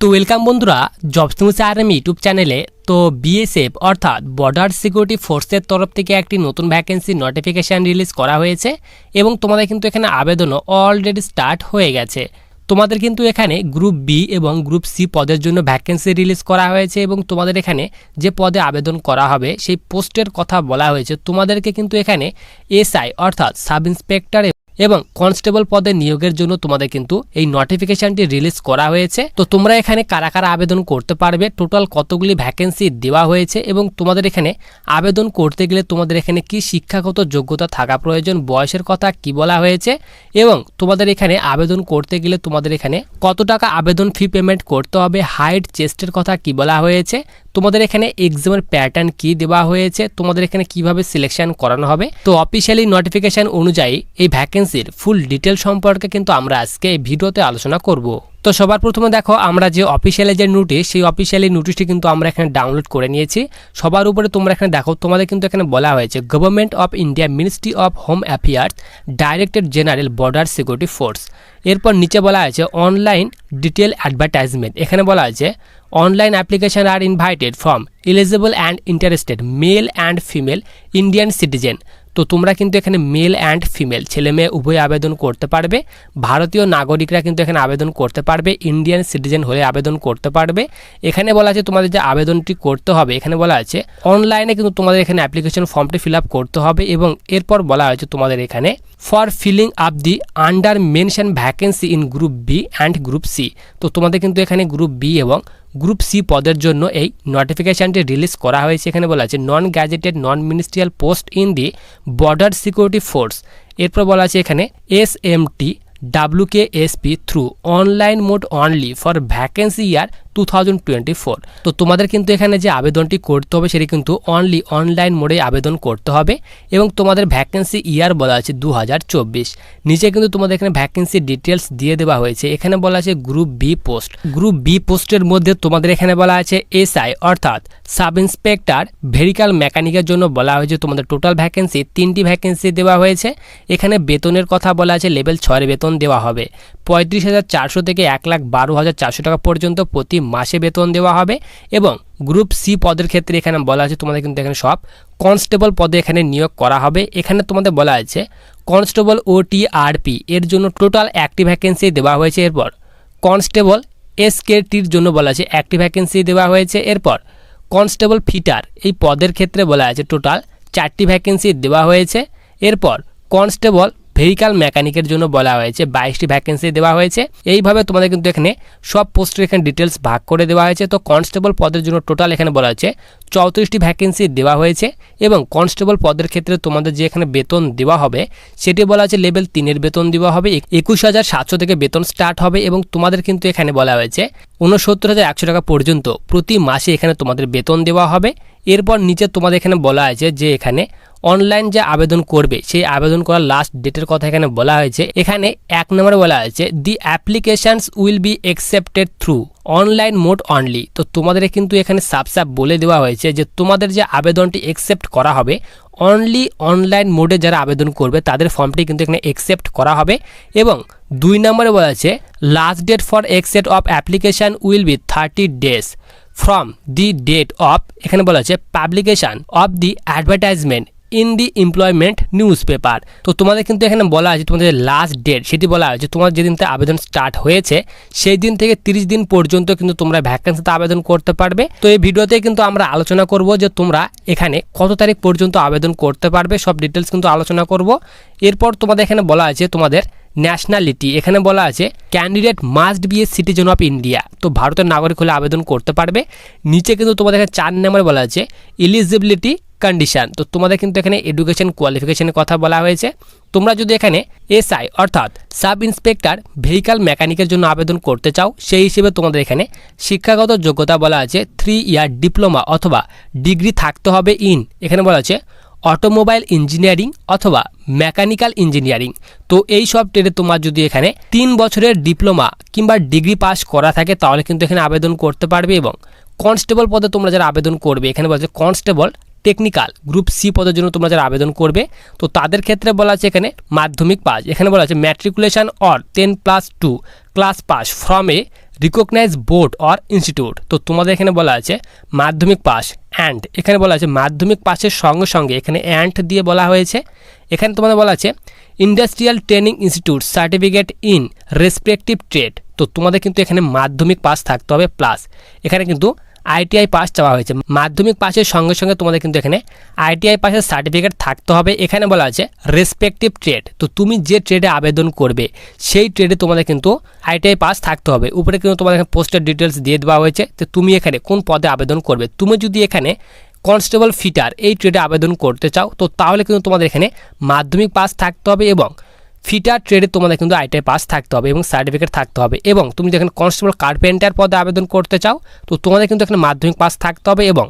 তো ওয়েলকাম বন্ধুরা jobs news RM YouTube চ্যানেলে তো বিএসএফ অর্থাৎ বর্ডার সিকিউরিটি ফোর্সের তরফ থেকে একটি নতুন ভ্যাকেন্সি নোটিফিকেশান রিলিজ করা হয়েছে এবং তোমাদের কিন্তু এখানে আবেদনও অলরেডি স্টার্ট হয়ে গেছে। তোমাদের কিন্তু এখানে গ্রুপ বি এবং গ্রুপ সি পদের জন্য ভ্যাকেন্সি রিলিজ করা হয়েছে এবং তোমাদের এখানে যে পদে আবেদন করা হবে, সেই পোস্টের কথা বলা হয়েছে। তোমাদেরকে কিন্তু এখানে এসআই অর্থাৎ সাব ইন্সপেক্টর এবং কনস্টেবল পদে নিয়োগের জন্য তোমাদের কিন্তু এই নোটিফিকেশনটি রিলিজ করা হয়েছে। তো তোমরা এখানে কারা কারা আবেদন করতে পারবে? টোটাল কতগুলি ভ্যাকেন্সি দেওয়া হয়েছে এবং তোমাদের এখানে আবেদন করতে গেলে তোমাদের এখানে কি শিক্ষাগত যোগ্যতা থাকা প্রয়োজন, বয়সের কথা কি বলা হয়েছে এবং তোমাদের এখানে আবেদন করতে গেলে তোমাদের এখানে কত টাকা আবেদন ফি পেমেন্ট করতে হবে হাইট চেস্টের কথা কি বলা হয়েছে? তোমাদের এখানে এক্সামের প্যাটার্ন কি দেওয়া হয়েছে? তোমাদের এখানে কীভাবে সিলেকশন করানো হবে? তো অফিসিয়ালি নোটিফিকেশন অনুযায়ী এই ভ্যাকেন্সির ফুল ডিটেল সম্পর্কে কিন্তু আমরা আজকে এই ভিডিওতে আলোচনা করব। তো সবার প্রথমে দেখো, আমরা যে অফিসিয়ালি যে নোটিশ সেই অফিসিয়ালি নোটিশটি কিন্তু আমরা এখানে ডাউনলোড করে নিয়েছি। সবার উপরে তোমরা এখানে দেখো, তোমাদের কিন্তু এখানে বলা হয়েছে government of India ministry of home affairs director general border security force এরপর নিচে বলা হয়েছে অনলাইন ডিটেল অ্যাডভার্টাইজমেন্ট এখানে বলা হয়েছে online application are invited from eligible and interested male and female Indian citizen তো তোমরা কিন্তু এখানে মেল অ্যান্ড ফিমেল ছেলে মেয়ে উভয় আবেদন করতে পারবে। ভারতীয় নাগরিকরা কিন্তু এখানে আবেদন করতে পারবে। ইন্ডিয়ান সিটিজেন হলে আবেদন করতে পারবে। এখানে বলা আছে তোমাদের যে আবেদনটি করতে হবে, এখানে বলা আছে অনলাইনে কিন্তু তোমাদের এখানে অ্যাপ্লিকেশন ফর্মটি ফিল করতে হবে এবং এরপর বলা হয়েছে তোমাদের এখানে for filling up the under mention vacancy in group B and group C তো তোমাদের কিন্তু এখানে গ্রুপ বি এবং গ্রুপ সি পদের জন্য এই নোটিফিকেশানটি রিলিজ করা হয়েছে। এখানে বলা আছে non gazetted non ministerial post in the border security force এরপর বলা আছে এখানে S M T ডাব্লুকেএসপি through online mode only for vacancy year two তো তোমাদের কিন্তু এখানে যে আবেদনটি করতে হবে, সেটি কিন্তু অনলি অনলাইন মোডে আবেদন করতে হবে এবং তোমাদের ভ্যাকেন্সি ইয়ার বলা আছে দু হাজার চব্বিশ নিচে কিন্তু তোমাদের এখানে ভ্যাকেন্সি ডিটেলস দিয়ে দেওয়া হয়েছে। এখানে বলা আছে group B post group B পোস্টের মধ্যে তোমাদের এখানে বলা আছে এসআই অর্থাৎ সাব ইন্সপেক্টর ভেহিক্যাল মেকানিকের জন্য বলা হয়েছে। তোমাদের টোটাল ভ্যাকেন্সি তিনটি ভ্যাকেন্সি দেওয়া হয়েছে। এখানে বেতনের কথা বলা আছে লেভেল ছয়ের বেতন দেওয়া হবে। পঁয়ত্রিশ হাজার চারশো থেকে এক লাখ বারো হাজার চারশো টাকা পর্যন্ত প্রতি মাসে বেতন দেওয়া হবে এবং গ্রুপ সি পদের ক্ষেত্রে এখানে বলা আছে, তোমাদের কিন্তু এখানে সব, কনস্টেবল পদে এখানে নিয়োগ করা হবে। এখানে তোমাদের বলা আছে, কনস্টেবল ও টিআরপি এর জন্য টোটাল একটি ভ্যাকেন্সি দেওয়া হয়েছে। এরপর কনস্টেবল এসকেটির জন্য বলা আছে একটি ভ্যাকেন্সি দেওয়া হয়েছে। এরপর কনস্টেবল ফিটার, এই পদের ক্ষেত্রে বলা আছে, টোটাল চারটি ভ্যাকেন্সি দেওয়া হয়েছে। এরপর কনস্টেবল ভেহিক্যাল মেকানিকের জন্য বলা হয়েছে, বাইশটি ভ্যাকেন্সি দেওয়া হয়েছে। এইভাবে তোমাদের কিন্তু এখানে সব পোস্টের এখানে ডিটেলস ভাগ করে দেওয়া হয়েছে। তো কনস্টেবল পদের জন্য টোটাল এখানে বলা হয়েছে, চৌত্রিশটি ভ্যাকেন্সি দেওয়া হয়েছে এবং কনস্টেবল পদের ক্ষেত্রে তোমাদের যে এখানে বেতন দেওয়া হবে, সেটি বলা হয়েছে লেভেল তিনের বেতন দেওয়া হবে একুশ হাজার সাতশো থেকে বেতন স্টার্ট হবে এবং তোমাদের কিন্তু এখানে বলা হয়েছে, উনসত্তর হাজার একশো টাকা পর্যন্ত প্রতি মাসে এখানে তোমাদের বেতন দেওয়া হবে। এরপর নিচে তোমাদের এখানে বলা আছে যে এখানে অনলাইন যে আবেদন করবে, সেই আবেদন করার লাস্ট ডেটের কথা এখানে বলা হয়েছে। এখানে এক নম্বরে বলা হয়েছে the applications will be accepted through online mode only তো তোমাদের কিন্তু এখানে সাপ সাপ বলে দেওয়া হয়েছে যে তোমাদের যে আবেদনটি অ্যাকসেপ্ট করা হবে অনলি অনলাইন মোডে যারা আবেদন করবে, তাদের ফর্মটি কিন্তু এখানে অ্যাকসেপ্ট করা হবে। এবং দুই নম্বরে বলা আছে last date for accept of application will be thirty days from the date of এখানে বলা আছে publication of the advertisement in the employment newspaper তো তোমাদের কিন্তু এখানে বলা আছে, তোমাদের লাস্ট ডেট সেটি বলা হয়েছে তোমার যেদিন থেকে আবেদন স্টার্ট হয়েছে সেই দিন থেকে তিরিশ দিন পর্যন্ত কিন্তু তোমরা ভ্যাকেন্সিতে আবেদন করতে পারবে। তো এই ভিডিওতে কিন্তু আমরা আলোচনা করব যে তোমরা এখানে কত তারিখ পর্যন্ত আবেদন করতে পারবে, সব ডিটেলস কিন্তু আলোচনা করব। এরপর তোমাদের এখানে বলা আছে, তোমাদের ন্যাশনালিটি এখানে বলা আছে candidate must be a citizen of India তো ভারতের নাগরিক হলে আবেদন করতে পারবে। নিচে কিন্তু তোমাদের চার নম্বরে বলা আছে এলিজিবিলিটি কন্ডিশন তো তোমাদের কিন্তু এখানে এডুকেশন কোয়ালিফিকেশনের কথা বলা হয়েছে। তোমরা যদি এখানে এসআই, অর্থাৎ সাব ইন্সপেক্টর ভেহিক্যাল মেকানিকের জন্য আবেদন করতে চাও, সেই হিসেবে তোমাদের এখানে শিক্ষাগত যোগ্যতা বলা আছে থ্রি ইয়ার ডিপ্লোমা অথবা ডিগ্রি থাকতে হবে ইন এখানে বলা আছে অটোমোবাইল ইঞ্জিনিয়ারিং অথবা মেকানিক্যাল ইঞ্জিনিয়ারিং। তো এই সব ট্রেডে তোমার যদি এখানে তিন বছরের ডিপ্লোমা কিংবা ডিগ্রি পাস করা থাকে, তাহলে কিন্তু এখানে আবেদন করতে পারবে এবং কনস্টেবল পদে তোমরা যারা আবেদন করবে, এখানে বলছে কনস্টেবল টেকনিক্যাল গ্রুপ সি পদের জন্য তোমরা যারা আবেদন করবে, তো তাদের ক্ষেত্রে বলা আছে এখানে মাধ্যমিক পাস। এখানে বলা আছে matriculation or ten plus two class pass from a recognise board or institute তো তোমাদের এখানে বলা আছে মাধ্যমিক পাস অ্যান্ড এখানে বলা আছে মাধ্যমিক পাসের সঙ্গে সঙ্গে এখানে অ্যান্ড দিয়ে বলা হয়েছে। এখানে তোমাদের বলা আছে industrial training institute certificate in respective trade তো তোমাদের কিন্তু এখানে মাধ্যমিক পাস থাকতে হবে প্লাস এখানে কিন্তু আইটিআই পাস চাওয়া হয়েছে। মাধ্যমিক পাসের সঙ্গে সঙ্গে তোমাদের কিন্তু এখানে আইটিআই পাসের সার্টিফিকেট থাকতে হবে। এখানে বলা আছে রেসপেক্টিভ ট্রেড তো তুমি যে ট্রেডে আবেদন করবে, সেই ট্রেডে তোমাদের কিন্তু আইটিআই পাস থাকতে হবে। উপরে কিন্তু তোমাদের এখানে পোস্টের ডিটেলস দিয়ে দেওয়া হয়েছে তো তুমি এখানে কোন পদে আবেদন করবে। তুমি যদি এখানে কনস্টেবল ফিটার এই ট্রেডে আবেদন করতে চাও, তো তাহলে কিন্তু তোমাদের এখানে মাধ্যমিক পাস থাকতে হবে এবং ফিটার ট্রেডে তোমাদের কিন্তু আইটিআই পাস থাকতে হবে এবং সার্টিফিকেট থাকতে হবে এবং তুমি যেখানে কনস্টেবল কার্পেন্টার পদে আবেদন করতে চাও, তো তোমাদের কিন্তু এখানে মাধ্যমিক পাস থাকতে হবে এবং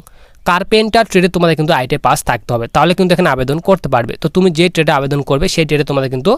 কার্পেন্টার ট্রেডে তোমাদের কিন্তু আইটিআই পাস থাকতে হবে। তাহলে কিন্তু এখানে আবেদন করতে পারবে। তো তুমি যে ট্রেডে আবেদন করবে, সেই ট্রেডে তোমাদের কিন্তু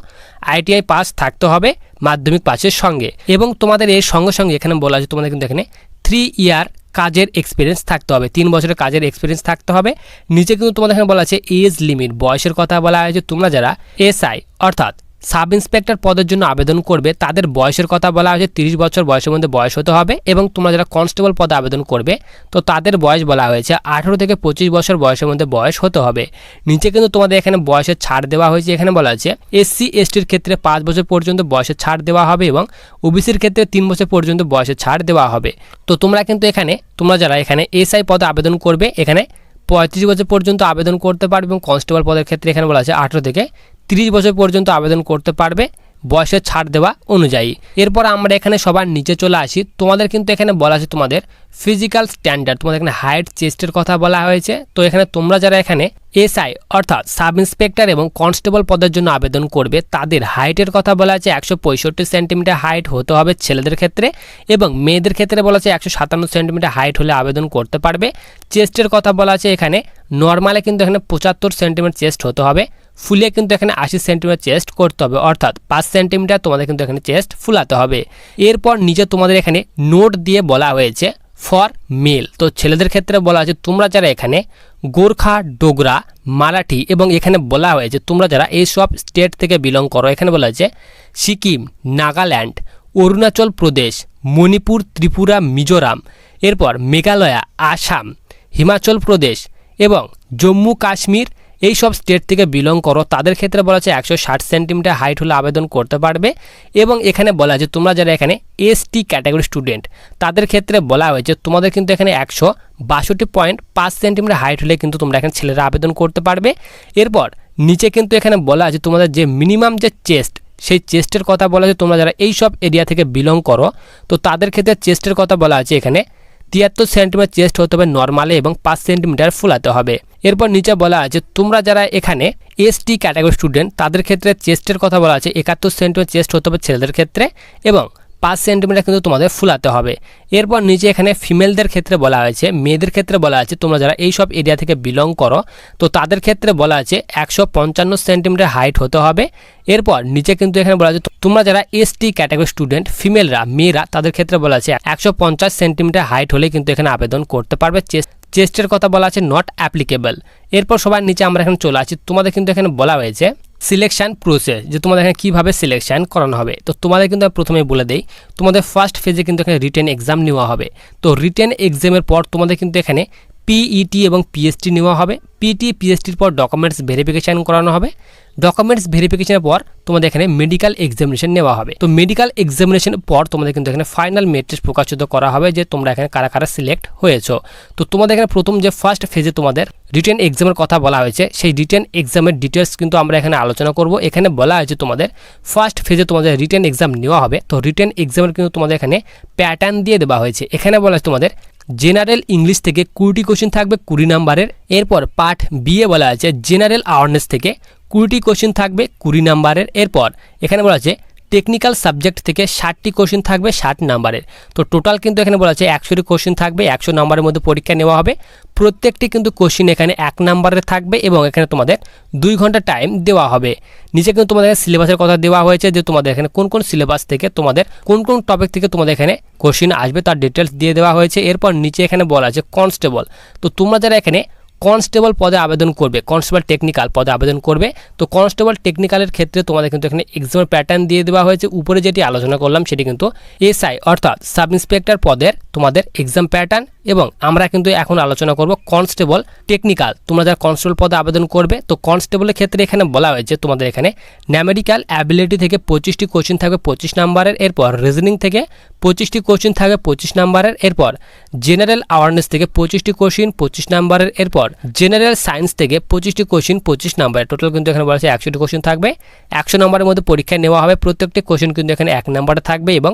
আইটিআই পাস থাকতে হবে মাধ্যমিক পাসের সঙ্গে। এবং তোমাদের এর সঙ্গে সঙ্গে এখানে বলা আছে, তোমাদের কিন্তু এখানে থ্রি ইয়ার কাজের এক্সপিরিয়েন্স থাকতে হবে। তিন বছরের কাজের এক্সপিরিয়েন্স থাকতে হবে। নিচে কিন্তু তোমাদের এখানে বলা আছে এজ লিমিট বয়সের কথা বলা হয়েছে তোমরা যারা এসআই অর্থাৎ সাব ইন্সপেক্টর পদের জন্য আবেদন করবে, তাদের বয়সের কথা বলা হয়েছে, তিরিশ বছর বয়সের মধ্যে বয়স হতে হবে এবং তোমরা যারা কনস্টেবল পদে আবেদন করবে, তো তাদের বয়স বলা হয়েছে আঠেরো থেকে পঁচিশ বছর বয়সের মধ্যে বয়স হতে হবে। নিচে কিন্তু তোমাদের এখানে বয়সের ছাড় দেওয়া হয়েছে, এখানে বলা আছে এসসি এসটির ক্ষেত্রে পাঁচ বছর পর্যন্ত বয়সের ছাড় দেওয়া হবে এবং ওবিসির ক্ষেত্রে তিন বছর পর্যন্ত বয়সের ছাড় দেওয়া হবে। তো তোমরা কিন্তু এখানে, তোমরা যারা এখানে এসআই পদে আবেদন করবে, এখানে পঁয়ত্রিশ বছর পর্যন্ত আবেদন করতে পারবে এবং কনস্টেবল পদের ক্ষেত্রে এখানে বলা আছে আঠেরো থেকে তিরিশ বছর পর্যন্ত আবেদন করতে পারবে, বয়সের ছাড় দেওয়া অনুযায়ী। এরপর আমরা এখানে সবার নিচে চলে আসি। তোমাদের কিন্তু এখানে বলা আছে তোমাদের ফিজিক্যাল স্ট্যান্ডার্ড তোমাদের এখানে হাইট চেস্টের কথা বলা হয়েছে। তো এখানে তোমরা যারা এখানে এসআই অর্থাৎ সাব ইন্সপেক্টর এবং কনস্টেবল পদের জন্য আবেদন করবে, তাদের হাইটের কথা বলা আছে একশো পঁয়ষট্টি সেন্টিমিটার হাইট হতে হবে ছেলেদের ক্ষেত্রে এবং মেয়েদের ক্ষেত্রে বলা আছে একশো সাতান্ন সেন্টিমিটার হাইট হলে আবেদন করতে পারবে। চেস্টের কথা বলা আছে এখানে নর্মালে কিন্তু এখানে পঁচাত্তর সেন্টিমিটার চেস্ট হতে হবে। ফুলে কিন্তু এখানে আশি সেন্টিমিটার চেস্ট করতে হবে। অর্থাৎ পাঁচ সেন্টিমিটার তোমাদের কিন্তু এখানে চেস্ট ফুলাতে হবে। এরপর নিচে তোমাদের এখানে নোট দিয়ে বলা হয়েছে ফর মেল তো ছেলেদের ক্ষেত্রে বলা আছে তোমরা যারা এখানে গোর্খা, ডোগরা, মারাঠি এবং এখানে বলা হয়েছে, তোমরা যারা এই সব স্টেট থেকে বিলং করো, এখানে বলা হয়েছে সিকিম, নাগাল্যান্ড, অরুণাচল প্রদেশ, মণিপুর, ত্রিপুরা, মিজোরাম, এরপর মেঘালয়া, আসাম, হিমাচল প্রদেশ এবং জম্মু কাশ্মীর এই সব স্টেট থেকে বিলং করো, তাদের ক্ষেত্রে বলা আছে একশো ষাট সেন্টিমিটার হাইট হলে আবেদন করতে পারবে। এবং এখানে বলা আছে তোমরা যারা এখানে এসটি ক্যাটাগরি স্টুডেন্ট তাদের ক্ষেত্রে বলা হয়েছে, তোমাদের কিন্তু এখানে একশো বাষট্টি পয়েন্ট পাঁচ সেন্টিমিটার হাইট হলে কিন্তু তোমরা এখানে ছেলেরা আবেদন করতে পারবে। এরপর নিচে কিন্তু এখানে বলা আছে, তোমাদের যে মিনিমাম যে চেস্ট সেই চেস্টের কথা বলা আছে, তোমরা যারা এই সব এরিয়া থেকে বিলং করো, তো তাদের ক্ষেত্রে চেস্টের কথা বলা আছে এখানে, তিয়াত্তর সেন্টিমিটার চেস্ট হতে হবে নর্মালে এবং পাঁচ সেন্টিমিটার ফুলাতে হবে। এরপর নিচে বলা আছে, তোমরা যারা এখানে এসটি ক্যাটাগরি স্টুডেন্ট তাদের ক্ষেত্রে চেস্টের কথা বলা আছে, একাত্তর সেন্টিমিটার চেস্ট হতে হবে ছেলেদের ক্ষেত্রে এবং পাঁচ সেন্টিমিটার কিন্তু তোমাদের ফুলাতে হবে। এরপর নিচে এখানে ফিমেলদের ক্ষেত্রে বলা হয়েছে, মেয়েদের ক্ষেত্রে বলা আছে, তোমরা যারা এই সব এরিয়া থেকে বিলং করো, তো তাদের ক্ষেত্রে বলা আছে একশো পঞ্চান্ন সেন্টিমিটার হাইট হতে হবে। এরপর নিচে কিন্তু এখানে বলা আছে, তোমরা যারা এসটি ক্যাটাগরি স্টুডেন্ট ফিমেলরা মেয়েরা, তাদের ক্ষেত্রে বলা আছে একশো পঞ্চাশ সেন্টিমিটার হাইট হলে কিন্তু এখানে আবেদন করতে পারবে চেস্ট চেস্টের কথা বলা আছে নট অ্যাপ্লিকেবল এরপর সবার নিচে আমরা এখানে চলে আসি। তোমাদের কিন্তু এখানে বলা হয়েছে সিলেকশান প্রসেস যে তোমাদের এখানে কীভাবে সিলেকশান করানো হবে। তো তোমাদের কিন্তু আমি প্রথমেই বলে দিই, তোমাদের ফার্স্ট ফেজে কিন্তু এখানে রিটেন এক্সাম নেওয়া হবে। তো রিটেন এক্সামের পর তোমাদের কিন্তু এখানে পিইটি এবং পিএসটি নেওয়া হবে। পিটি পিএসটির পর ডকুমেন্টস ভেরিফিকেশান করানো হবে। ডকুমেন্টস ভেরিফিকেশনের পর তোমাদের এখানে মেডিকেল এক্সামিনেশন নেওয়া হবে। তো মেডিকেল এক্সামিনেশনের পর তোমাদের কিন্তু এখানে ফাইনাল মেট্রিক প্রকাশিত করা হবে যে তোমরা এখানে কারা কারা সিলেক্ট হয়েছো। তো তোমাদের এখানে প্রথম যে ফার্স্ট ফেজে তোমাদের রিটেন এক্সামের কথা বলা হয়েছে, সেই রিটেন এক্সামের ডিটেলস কিন্তু আমরা এখানে আলোচনা করব। এখানে বলা হয়েছে তোমাদের ফার্স্ট ফেজে তোমাদের রিটেন এক্সাম নেওয়া হবে। তো রিটেন এক্সামের কিন্তু তোমাদের এখানে প্যাটার্ন দিয়ে দেওয়া হয়েছে। এখানে বলা হয়েছে তোমাদের জেনারেল ইংলিশ থেকে কুড়িটি কোশ্চেন থাকবে কুড়ি নাম্বারের। এরপর পার্ট বিয়ে বলা আছে, জেনারেল আওয়ারনেস থেকে কুড়িটি কোশ্চেন থাকবে কুড়ি নাম্বারের। এরপর এখানে বলা আছে টেকনিক্যাল সাবজেক্ট থেকে ষাটটি কোশ্চেন থাকবে, ষাট নাম্বারের তো টোটাল কিন্তু এখানে বলা আছে একশোটি কোশ্চেন থাকবে, একশো নাম্বারের মধ্যে পরীক্ষা নেওয়া হবে। প্রত্যেকটি কিন্তু কোশ্চেন এখানে এক নাম্বারের থাকবে এবং এখানে তোমাদের দুই ঘণ্টা টাইম দেওয়া হবে। নিচে কিন্তু তোমাদের সিলেবাসের কথা দেওয়া হয়েছে যে তোমাদের এখানে কোন কোন সিলেবাস থেকে তোমাদের কোন কোন টপিক থেকে তোমাদের এখানে কোশ্চেন আসবে, তার ডিটেলস দিয়ে দেওয়া হয়েছে। এরপর নিচে এখানে বলা আছে কনস্টেবল তো তোমরা যারা এখানে কনস্টেবল পদে আবেদন করবে, কনস্টেবল টেকনিক্যাল পদে আবেদন করবে। তো কনস্টেবল টেকনিক্যালের ক্ষেত্রে তোমাদের কিন্তু এখানে এক্সামের প্যাটার্ন দিয়ে দেওয়া হয়েছে। উপরে যেটি আলোচনা করলাম সেটি কিন্তু এসআই অর্থাৎ সাব ইন্সপেক্টর পদের তোমাদের এক্সাম প্যাটার্ন এবং আমরা কিন্তু এখন আলোচনা করব কনস্টেবল টেকনিক্যাল। তোমরা যারা কনস্টেবল পদে আবেদন করবে, তো কনস্টেবলের ক্ষেত্রে এখানে বলা হয়েছে তোমাদের এখানে ন্যামেরিক্যাল অ্যাবিলিটি থেকে পঁচিশটি কোশ্চিন থাকবে পঁচিশ নাম্বারের এরপর রিজনিং থেকে পঁচিশটি কোশ্চিন থাকবে পঁচিশ নাম্বারের এরপর জেনারেল অ্যাওয়ারনেস থেকে পঁচিশটি কোশ্চিন পঁচিশ নাম্বারের এরপর জেনারেল সায়েন্স থেকে পঁচিশটি কোশ্চিন পঁচিশ নাম্বারের। টোটাল কিন্তু এখানে বলা একশোটি কোশ্চিন থাকবে। একশো নম্বরের মধ্যে পরীক্ষা নেওয়া হবে, প্রত্যেকটি কোশ্চিন কিন্তু এখানে এক নাম্বারে থাকবে এবং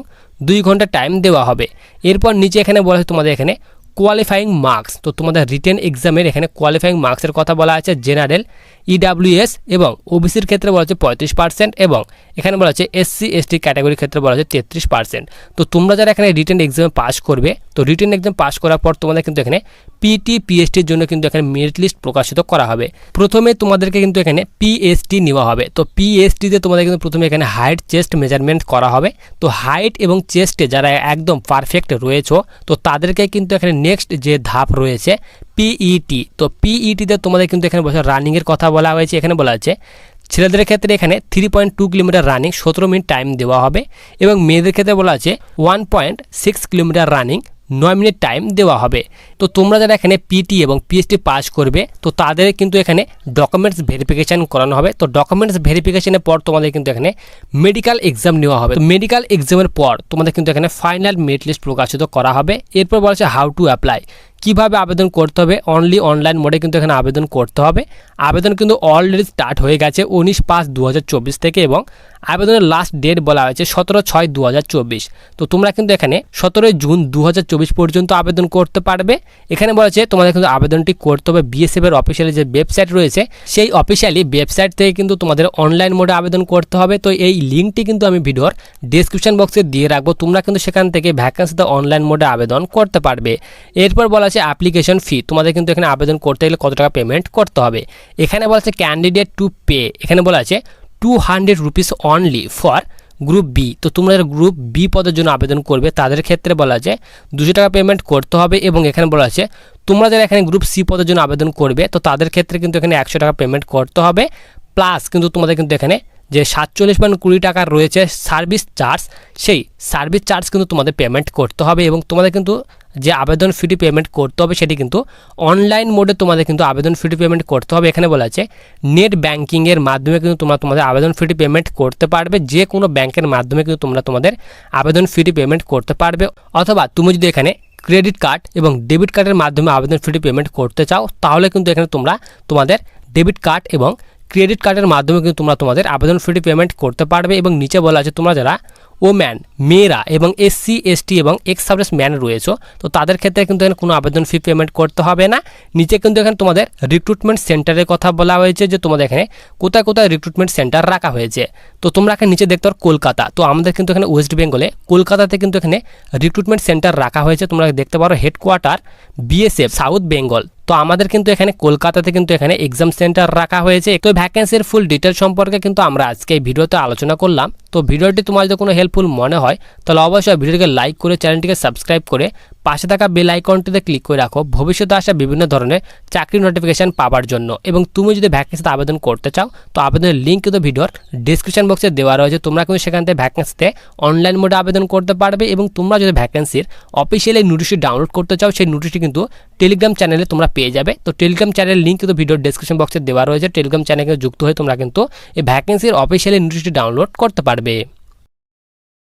দুই ঘণ্টা টাইম দেওয়া হবে। এরপর নিচে এখানে বলা হয়েছে তোমাদের এখানে কোয়ালিফাইং মার্কস তো তোমাদের রিটেন এক্সামের এখানে কোয়ালিফাইং মার্কসের কথা বলা আছে জেনারেল ইডাব্লিউএস এবং ওবিসির ক্ষেত্রে বলা হচ্ছে পঁয়ত্রিশ পার্সেন্ট এবং এখানে বলা হচ্ছে এসসি এসটি ক্যাটাগরির ক্ষেত্রে বলা হচ্ছে তেত্রিশ পার্সেন্ট তো তোমরা যারা এখানে রিটেন এক্সামে পাস করবে, তো রিটেন এক্সাম পাস করার পর তোমাদের কিন্তু এখানে পিটি পিএসটির জন্য কিন্তু এখানে মেরিট লিস্ট প্রকাশিত করা হবে। প্রথমে তোমাদেরকে কিন্তু এখানে পিএসটি নেওয়া হবে। তো পিএসটিতে তোমাদের কিন্তু প্রথমে এখানে হাইট চেস্ট মেজারমেন্ট করা হবে। তো হাইট এবং চেস্টে যারা একদম পারফেক্ট রয়েছে, তো তাদেরকে কিন্তু এখানে নেক্সট যে ধাপ রয়েছে পিইটি তো পিইটিতে তোমাদের কিন্তু এখানে বসে রানিংয়ের কথা বলা হয়েছে। এখানে বলা আছে ছেলেদের ক্ষেত্রে এখানে three point two kilometre running সতেরো মিনিট টাইম দেওয়া হবে এবং মেয়েদের ক্ষেত্রে বলা আছে one point six kilometre running নয় মিনিট টাইম দেওয়া হবে। তো তোমরা যারা এখানে পিটি এবং পিএইচডি পাস করবে, তো তাদের কিন্তু এখানে ডকুমেন্টস ভেরিফিকেশান করানো হবে। তো ডকুমেন্টস ভেরিফিকেশানের পর তোমাদের কিন্তু এখানে মেডিকেল এক্সাম নেওয়া হবে। তো মেডিকেল এক্সামের পর তোমাদের কিন্তু এখানে ফাইনাল মেরিট লিস্ট প্রকাশিত করা হবে। এরপর বলা হচ্ছে হাউ টু অ্যাপ্লাই কীভাবে আবেদন করতে হবে? অনলি অনলাইন মোডে কিন্তু এখানে আবেদন করতে হবে। আবেদন কিন্তু অলরেডি স্টার্ট হয়ে গেছে উনিশ পাঁচ দু থেকে এবং আবেদনের লাস্ট ডেট বলা হয়েছে সতেরো ছয় দু তো তোমরা কিন্তু এখানে সতেরোই জুন দু হাজার চব্বিশ পর্যন্ত আবেদন করতে পারবে। এখানে বলা হচ্ছে তোমাদের কিন্তু আবেদনটি করতে হবে বিএসএফের অফিসিয়ালি যে ওয়েবসাইট রয়েছে, সেই অফিসিয়ালি ওয়েবসাইট থেকে কিন্তু তোমাদের অনলাইন মোডে আবেদন করতে হবে। তো এই লিঙ্কটি কিন্তু আমি ভিডিওর ডিসক্রিপশন বক্সে দিয়ে রাখব। তোমরা কিন্তু সেখান থেকে ভ্যাকেন্সিতে অনলাইন মোডে আবেদন করতে পারবে। এরপর বলা আছে অ্যাপ্লিকেশন ফি তোমাদের কিন্তু এখানে আবেদন করতে গেলে কত টাকা পেমেন্ট করতে হবে। এখানে বলা আছে ক্যান্ডিডেট টু পে এখানে বলা আছে two hundred rupees only for group B তো তোমরা গ্রুপ বি পদের জন্য আবেদন করবে, তাদের ক্ষেত্রে বলা আছে দুশো টাকা পেমেন্ট করতে হবে এবং এখানে বলা আছে তোমরা যারা এখানে গ্রুপ সি পদের জন্য আবেদন করবে, তো তাদের ক্ষেত্রে কিন্তু এখানে একশো টাকা পেমেন্ট করতে হবে প্লাস কিন্তু তোমাদের কিন্তু এখানে যে সাতচল্লিশ পয়েন্ট কুড়ি টাকার রয়েছে সার্ভিস চার্জ সেই সার্ভিস চার্জ কিন্তু তোমাদের পেমেন্ট করতে হবে এবং তোমাদের কিন্তু যে আবেদন ফিটি পেমেন্ট করতে হবে সেটি কিন্তু অনলাইন মোডে তোমাদের কিন্তু আবেদন ফিটি পেমেন্ট করতে হবে। এখানে বলা আছে নেট ব্যাঙ্কিংয়ের মাধ্যমে কিন্তু তোমরা তোমাদের আবেদন ফিটি পেমেন্ট করতে পারবে। যে কোনো ব্যাংকের মাধ্যমে কিন্তু তোমরা তোমাদের আবেদন ফিটি পেমেন্ট করতে পারবে। অথবা তুমি যদি এখানে ক্রেডিট কার্ড এবং ডেবিট কার্ডের মাধ্যমে আবেদন ফিটি পেমেন্ট করতে চাও, তাহলে কিন্তু এখানে তোমরা তোমাদের ডেবিট কার্ড এবং ক্রেডিট কার্ডের মাধ্যমে কিন্তু তোমরা তোমাদের আবেদন ফি পেমেন্ট করতে পারবে এবং নিচে বলা আছে তোমরা যারা ওম্যান, মেয়েরা এবং এসসি এসটি এবং এক্স সার্ভিস ম্যান রয়েছে, তো তাদের ক্ষেত্রে কিন্তু এখানে কোনো আবেদন ফি পেমেন্ট করতে হবে না। নিচে কিন্তু এখানে তোমাদের রিক্রুটমেন্ট সেন্টারের কথা বলা হয়েছে যে তোমাদের এখানে কোথায় কোথায় রিক্রুটমেন্ট সেন্টার রাখা হয়েছে। তো তোমরা এখানে নিচে দেখতে পারো কলকাতা, তো আমাদের কিন্তু এখানে ওয়েস্ট বেঙ্গলে কলকাতাতে কিন্তু এখানে রিক্রুটমেন্ট সেন্টার রাখা হয়েছে। তোমরা দেখতে পারো হেডকোয়ার্টার বিএসএফ সাউথ বেঙ্গল তো আমাদের কিন্তু এখানে কলকাতাতে কিন্তু এখানে এক্সাম সেন্টার রাখা হয়েছে। তো ভ্যাকেন্সির ফুল ডিটেল সম্পর্কে কিন্তু আমরা আজকে এই ভিডিওতে আলোচনা করলাম। তো ভিডিওটি তোমার যদি কোনো হেল্পফুল মনে হয়, তাহলে অবশ্যই ভিডিওটিকে লাইক করে চ্যানেলটিকে সাবস্ক্রাইব করে পাশে থাকা বেল আইকনটিতে ক্লিক করে রাখো। ভবিষ্যতে আসা বিভিন্ন ধরনের চাকরি নোটিফিকেশান পাওয়ার জন্য। এবং তুমি যদি ভ্যাকেন্সিতে আবেদন করতে চাও, তো আবেদনের লিঙ্ক কিন্তু ভিডিওর ডিসক্রিপশন বক্সে দেওয়া রয়েছে। তোমরা কিন্তু সেখান থেকে ভ্যাকেন্সিতে অনলাইন মোডে আবেদন করতে পারবে এবং তোমরা যদি ভ্যাকেন্সির অফিসিয়ালি নোটিশটি ডাউনলোড করতে চাও, সেই নোটিশটি কিন্তু টেলিগ্রাম চ্যানেলে তোমরা পেয়ে যাবে। তো টেলিগ্রাম চ্যানেলের লিঙ্ক কিন্তু ভিডিওর ডিসক্রিপশন বক্সে দেওয়া রয়েছে। টেলিগ্রাম চ্যানেলে যুক্ত হয়ে তোমরা কিন্তু এই ভ্যাকেন্সির অফিসিয়ালি নোটিশটি ডাউনলোড করতে পারবে।